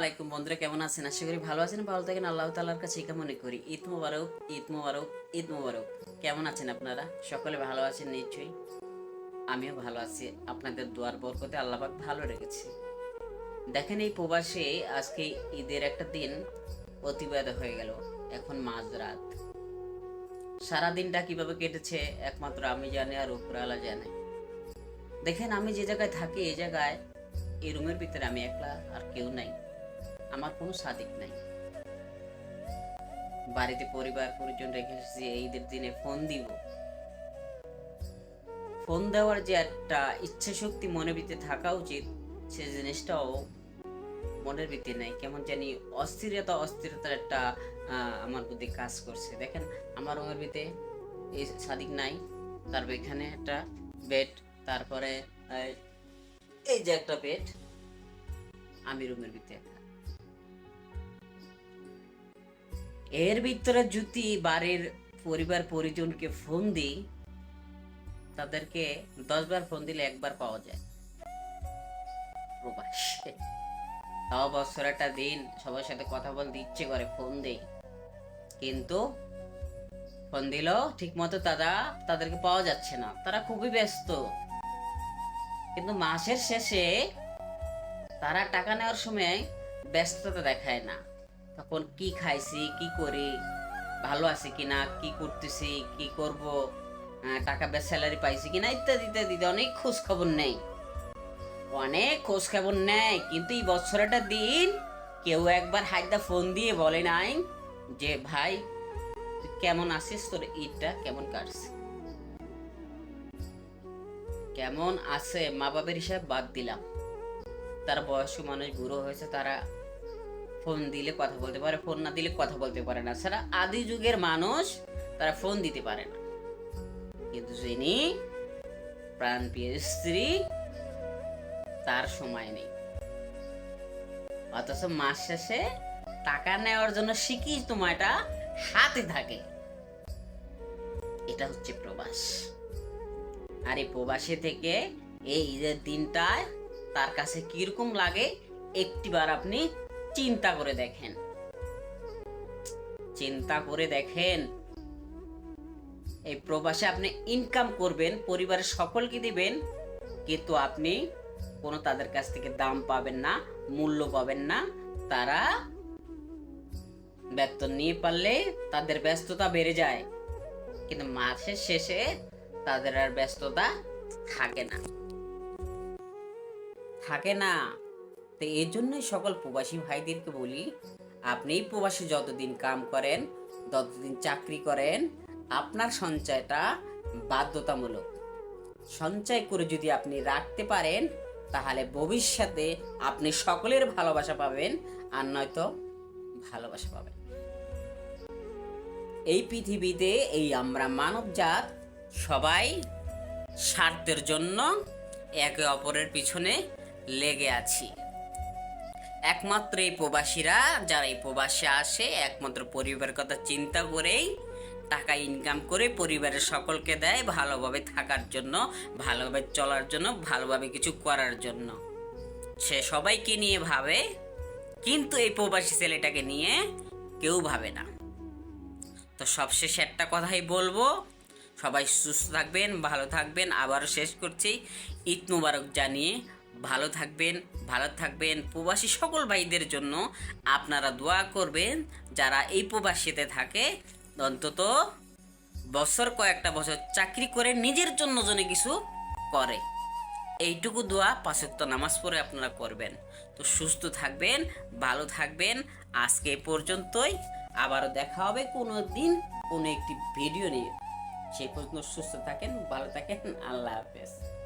আলাইকুম বন্ধুরা, কেমন আছেন? আশা করি ভালো আছেন। ভালো থাকেন। আল্লাহ তালার কাছে মনে করি। ঈদ মোবারক ঈদ মোবারক ঈদ মোবারক। কেমন আছেন আপনারা? সকলে ভালো আছেন নিশ্চয়ই। আমিও ভালো আছি। আপনাদের দোয়ার বরকতে আল্লাহ পাক ভালো রেখেছি। দেখেন এই প্রবাসে আজকে ঈদের একটা দিন অতিবাহিত হয়ে গেল। এখন মাঝরাত। সারা দিনটা কীভাবে কেটেছে, একমাত্র আমি জানি আর উপরালা জানে। দেখেন আমি যে জায়গায় থাকি, এই জায়গায় এই রুমের ভিতরে আমি একলা আর কেউ নাই। আমার কোনো সাদিক নাই। বাড়িতে পরিবার পরিজন রেখে এসেছি, ঈদের দিনে ফোন দিব। ফোন দেওয়ার যে একটা ইচ্ছা শক্তি মনের ভিতরে থাকা উচিত, সে জিনিসটাও মনের ভিতরে নাই। কেমন জানি অস্থিরতা, অস্থিরতার একটা আমার বুদ্ধি কাজ করছে। দেখেন, আমার রুমের ভিতরে এই সাদিক নাই, তারপর এখানে একটা বেড তারপরে এই যে একটা বেড আমি রুমের ভিতরে একা। এর ভিতরে যদি বাড়ির পরিবার পরিজনকে ফোন দিই, তাদেরকে দশবার ফোন দিলে একবার পাওয়া যায়। প্রবাসে। তাও বছর একটা দিন সবার সাথে কথা বলতে ইচ্ছে করে ফোন দেই। কিন্তু ফোন দিলেও ঠিক মতো তারা তাদেরকে পাওয়া যাচ্ছে না। তারা খুবই ব্যস্ত। কিন্তু মাসের শেষে তারা টাকা নেওয়ার সময় ব্যস্ততা দেখায় না। তখন কি খাইছি, কি করি, ভালো আছি কিনা, কি করতেছি, কি করব টাকা বেশ স্যালারি পাইছি কি না ইত্যাদি ইত্যাদি, অনেক খোঁজ খবর নেই। অনেক খোঁজ খবর নেয় কিন্তু এই বছরটা দিন কেউ একবার হাইদা ফোন দিয়ে বলে নাই যে, ভাই কেমন আছিস? তোর ঈদটা কেমন কাটছে? কেমন আছে? মা বাবার হিসাব বাদ দিলাম। তারা বয়স্ক মানুষ বুড়ো হয়েছে, তারা ফোন দিলে কথা বলতে পারে, ফোন না দিলে কথা বলতে পারে না। ছাড়া আদি যুগের মানুষ তারা ফোন দিতে পারে না। কিন্তু যিনি প্রাণ প্রিয় স্ত্রী, তার সময় নেই। অথচ মাস শেষে টাকা নেওয়ার জন্য শিখি সময়টা হাতে থাকে। এটা হচ্ছে প্রবাস। আর এই প্রবাসে থেকে এই ঈদের দিনটায় তার কাছে কীরকম লাগে, একটিবার আপনি চিন্তা করে দেখেন। চিন্তা করে দেখেন, এই প্রবাসে আপনি ইনকাম করবেন, পরিবারের সকলকে দিবেন, কিন্তু আপনি কোনো তাদের কাছ থেকে দাম পাবেন না, মূল্য পাবেন না। তারা বেতন নিয়ে পারলে তাদের ব্যস্ততা বেড়ে যায়, কিন্তু মাসের শেষে তাদের আর ব্যস্ততা থাকে না। থাকে না। তো এই জন্যই সকল প্রবাসী ভাইদেরকে বলি, আপনি প্রবাসী যতদিন কাম করেন, ততদিন চাকরি করেন, আপনার সঞ্চয়টা বাধ্যতামূলক। সঞ্চয় করে যদি আপনি রাখতে পারেন, তাহলে ভবিষ্যতে আপনি সকলের ভালোবাসা পাবেন, আর নয়তো ভালোবাসা পাবেন। এই পৃথিবীতে এই আমরা মানবজাত সবাই স্বার্থের জন্য একে অপরের পিছনে লেগে আছি। একমাত্র এই প্রবাসীরা, যারা এই প্রবাসে আসে, একমাত্র পরিবারের কথা চিন্তা করেই টাকা ইনকাম করে পরিবারের সকলকে দেয় ভালোভাবে থাকার জন্য, ভালোভাবে চলার জন্য, ভালোভাবে কিছু করার জন্য। সে সবাইকে নিয়ে ভাবে, কিন্তু এই প্রবাসী ছেলেটাকে নিয়ে কেউ ভাবে না। তো সবশেষে একটা কথাই বলব, সবাই সুস্থ থাকবেন, ভালো থাকবেন। আবারও শেষ করছি। ঈদ মুবারক জানিয়ে ভালো থাকবেন ভালো থাকবেন প্রবাসী সকল ভাইদের জন্য। আপনারা দোয়া করবেন, যারা এই প্রবাসীতে থাকে, অন্তত বছর কয়েকটা বছর চাকরি করে নিজের জন্য জন্য কিছু করে। এইটুকু দোয়া পাঁচক্ত নামাজ পড়ে আপনারা করবেন। তো সুস্থ থাকবেন, ভালো থাকবেন। আজকে পর্যন্তই। আবারও দেখা হবে কোনো দিন, কোনো একটি ভিডিও নিয়ে। সে পর্যন্ত সুস্থ থাকেন, ভালো থাকেন। আল্লাহ হাফেজ।